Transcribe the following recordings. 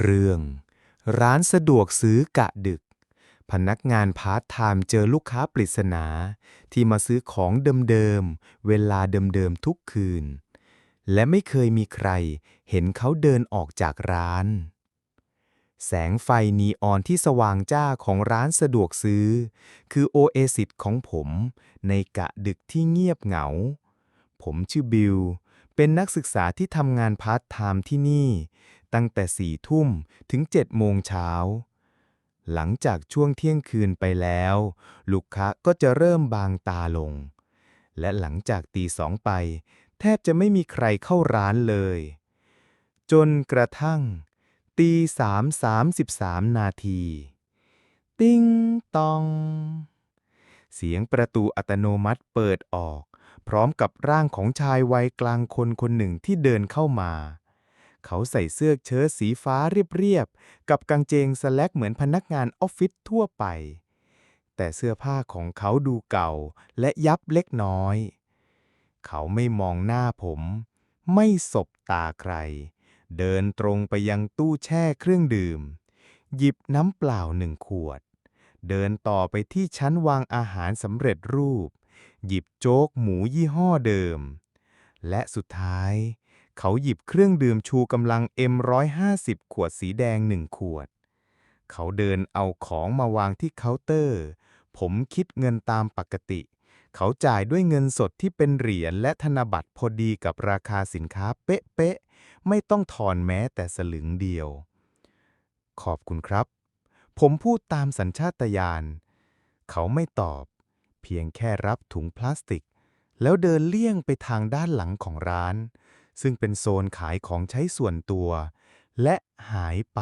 เรื่อง ร้านสะดวกซื้อกะดึก พนักงานพาร์ทไทม์เจอลูกค้าปริศนา ที่มาซื้อของเดิมๆ เวลาเดิมๆ ทุกคืน และไม่เคยมีใครเห็นเขาเดินออกจากร้าน แสงไฟนีออนที่สว่างจ้าของร้านสะดวกซื้อ คือโอเอซิสของผมในกะดึกที่เงียบเหงา ผมชื่อบิลเป็นนักศึกษาที่ทำงานพาร์ทไทม์ที่นี่ ตั้งแต่สี่ทุ่มถึงเจ็ดโมงเช้า หลังจากช่วงเที่ยงคืนไปแล้ว ลูกค้าก็จะเริ่มบางตาลง และหลังจากตีสองไป แทบจะไม่มีใครเข้าร้านเลย จนกระทั่ง ตีสามสามสิบสามนาที ติ้งตอง เสียงประตูอัตโนมัติเปิดออก พร้อมกับร่างของชายวัยกลางคนคนหนึ่งที่เดินเข้ามา เขาใส่เสื้อเชิ้ตสีฟ้าเรียบๆ กับกางเกงสแลกเหมือนพนักงานออฟฟิศทั่วไป แต่เสื้อผ้าของเขาดูเก่าและยับเล็กน้อย เขาไม่มองหน้าผม ไม่สบตาใคร เดินตรงไปยังตู้แช่เครื่องดื่ม หยิบน้ำเปล่าหนึ่งขวด เดินต่อไปที่ชั้นวางอาหารสำเร็จรูป หยิบโจ๊กหมูยี่ห้อเดิม และสุดท้าย เขาหยิบเครื่องดื่มชูกำลัง M150 ขวดสีแดงหนึ่งขวด เขาเดินเอาของมาวางที่เคาน์เตอร์ ผมคิดเงินตามปกติ เขาจ่ายด้วยเงินสดที่เป็นเหรียญและธนบัตรพอดีกับราคาสินค้าเป๊ะๆ ไม่ต้องทอนแม้แต่สลึงเดียว ขอบคุณครับ ผมพูดตามสัญชาตญาณ เขาไม่ตอบ เพียงแค่รับถุงพลาสติก แล้วเดินเลี่ยงไปทางด้านหลังของร้าน ซึ่งเป็นโซนขายของใช้ส่วนตัว และหายไป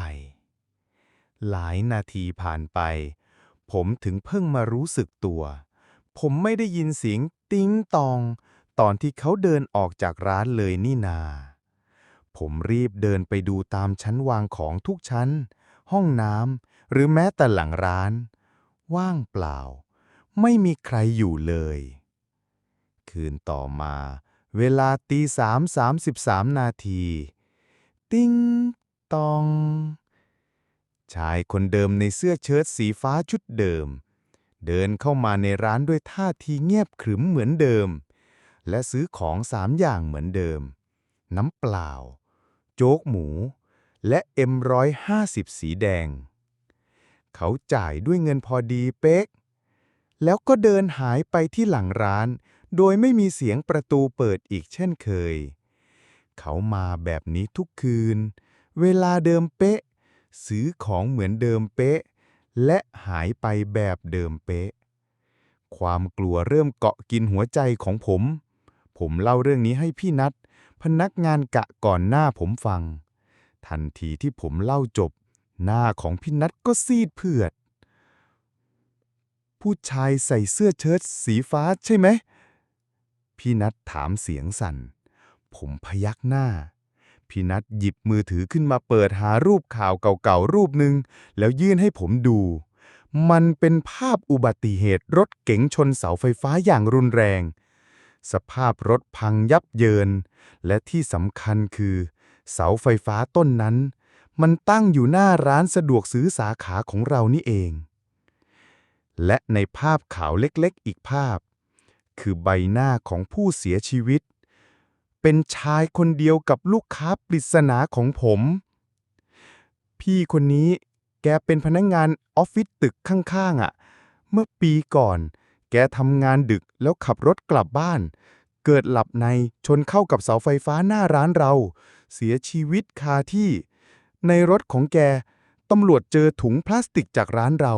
หลายนาทีผ่านไป ผมถึงเพิ่งมารู้สึกตัว ผมไม่ได้ยินเสียงติ้งตอง ตอนที่เขาเดินออกจากร้านเลยนี่นา ผมรีบเดินไปดูตามชั้นวางของทุกชั้น ห้องน้ำหรือแม้แต่หลังร้าน ว่างเปล่า ไม่มีใครอยู่เลย คืนต่อมา เวลาตีสามสามสิบสามนาที ติ้งตอง ชายคนเดิมในเสื้อเชิ้ตสีฟ้าชุดเดิม เดินเข้ามาในร้านด้วยท่าทีเงียบขรึมเหมือนเดิม และซื้อของสามอย่างเหมือนเดิม น้ำเปล่า โจ๊กหมู และ M150 สีแดง เขาจ่ายด้วยเงินพอดีเป๊กแล้วก็เดินหายไปที่หลังร้าน โดยไม่มีเสียงประตูเปิดอีกเช่นเคย เขามาแบบนี้ทุกคืน เวลาเดิมเป๊ะ ซื้อของเหมือนเดิมเป๊ะ และหายไปแบบเดิมเป๊ะ ความกลัวเริ่มเกาะกินหัวใจของผม ผมเล่าเรื่องนี้ให้พี่นัทพนักงานกะก่อนหน้าผมฟัง ทันทีที่ผมเล่าจบ หน้าของพี่นัทก็ซีดเผือด ผู้ชายใส่เสื้อเชิ้ตสีฟ้าใช่ไหม พี่นัทถามเสียงสั่น ผมพยักหน้า พี่นัทหยิบมือถือขึ้นมาเปิดหารูปข่าวเก่าๆรูปหนึ่งแล้วยื่นให้ผมดู มันเป็นภาพอุบัติเหตุรถเก๋งชนเสาไฟฟ้าอย่างรุนแรง สภาพรถพังยับเยิน และที่สำคัญคือ เสาไฟฟ้าต้นนั้น มันตั้งอยู่หน้าร้านสะดวกซื้อสาขาของเรานี่เอง และในภาพขาวเล็กๆ อีกภาพ คือใบหน้าของผู้เสียชีวิต เป็นชายคนเดียวกับลูกค้าปริศนาของผม พี่คนนี้แกเป็นพนักงานออฟฟิศตึกข้างๆอะ เมื่อปีก่อน แกทำงานดึกแล้วขับรถกลับบ้าน เกิดหลับในชนเข้ากับเสาไฟฟ้าหน้าร้านเรา เสียชีวิตคาที่ ในรถของแกตำรวจเจอถุงพลาสติกจากร้านเรา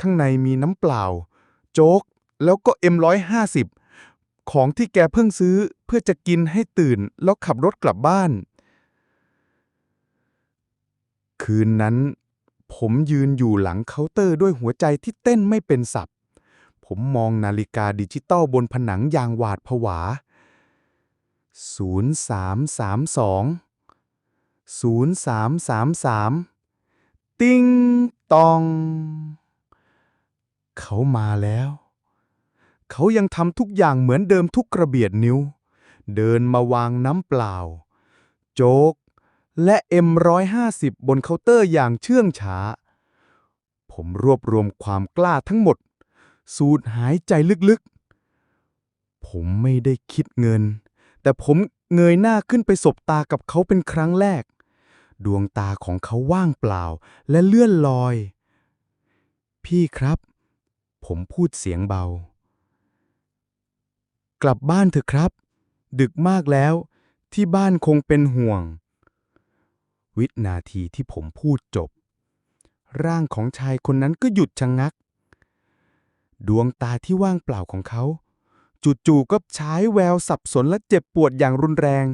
ข้างในมีน้ำเปล่า โจ๊ก แล้วก็ M150 ของที่แกเพิ่งซื้อเพื่อจะกินให้ตื่นแล้วขับรถกลับบ้าน คืนนั้น ผมยืนอยู่หลังเคาน์เตอร์ด้วยหัวใจที่เต้นไม่เป็นสับ ผมมองนาฬิกาดิจิตอลบนผนังอย่างหวาดผวา 0332 0333 ติ้งตอง เขามาแล้ว เขายังทำทุกอย่างเหมือนเดิมทุกกระเบียดนิ้ว เดินมาวางน้ำเปล่า โจ๊ก และ M150 บนเคาน์เตอร์อย่างเชื่องช้า ผมรวบรวมความกล้าทั้งหมด สูดหายใจลึกๆ ผมไม่ได้คิดเงิน แต่ผมเงยหน้าขึ้นไปสบตากับเขาเป็นครั้งแรก ดวงตาของเขาว่างเปล่าและเลื่อนลอย พี่ครับ ผมพูดเสียงเบา กลับบ้านเถอะครับ ดึกมากแล้ว ที่บ้านคงเป็นห่วง วินาทีที่ผมพูดจบ ร่างของชายคนนั้นก็หยุดชะงงัก ดวงตาที่ว่างเปล่าของเขา จู่ๆก็ฉายแววสับสนและเจ็บปวดอย่างรุนแรง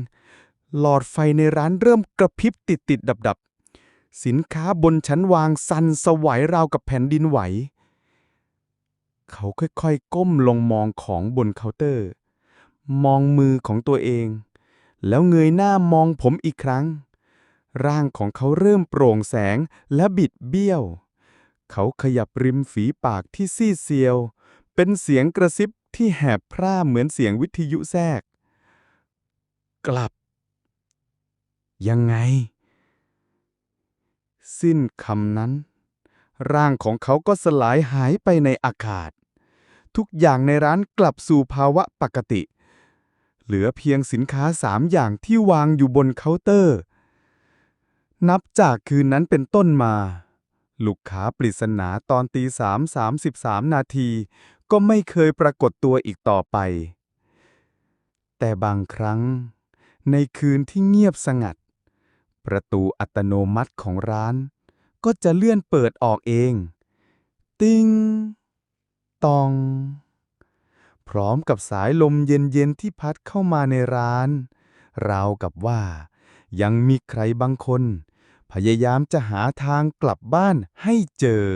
หลอดไฟในร้านเริ่มกระพริบติดติดดับดับๆสินค้าบนชั้นวางสั่นสวัยราวกับแผ่นดินไหว เขาค่อยๆ ก้มลงมองของบนเคาน์เตอร์ มองมือของตัวเอง แล้วเงยหน้ามองผมอีกครั้ง ร่างของเขาเริ่มโปร่งแสงและบิดเบี้ยว เขาขยับริมฝีปากที่ซีดเซียว เป็นเสียงกระซิบที่แหบพร่าเหมือนเสียงวิทยุแทรก กลับ ยังไง สิ้นคำนั้น ร่างของเขาก็สลายหายไปในอากาศ ทุกอย่างในร้านกลับสู่ภาวะปกติ เหลือเพียงสินค้าสามอย่างที่วางอยู่บนเคาน์เตอร์ นับจากคืนนั้นเป็นต้นมา ลูกค้าปริศนาตอนตีสามสามสิบสามนาที ก็ไม่เคยปรากฏตัวอีกต่อไป แต่บางครั้ง ในคืนที่เงียบสงัด ประตูอัตโนมัติของร้าน ก็จะเลื่อนเปิดออกเอง ติ้งตอง พร้อมกับสายลมเย็นๆที่พัดเข้ามาในร้าน ราวกับว่า ยังมีใครบางคน พยายามจะหาทางกลับบ้านให้เจอ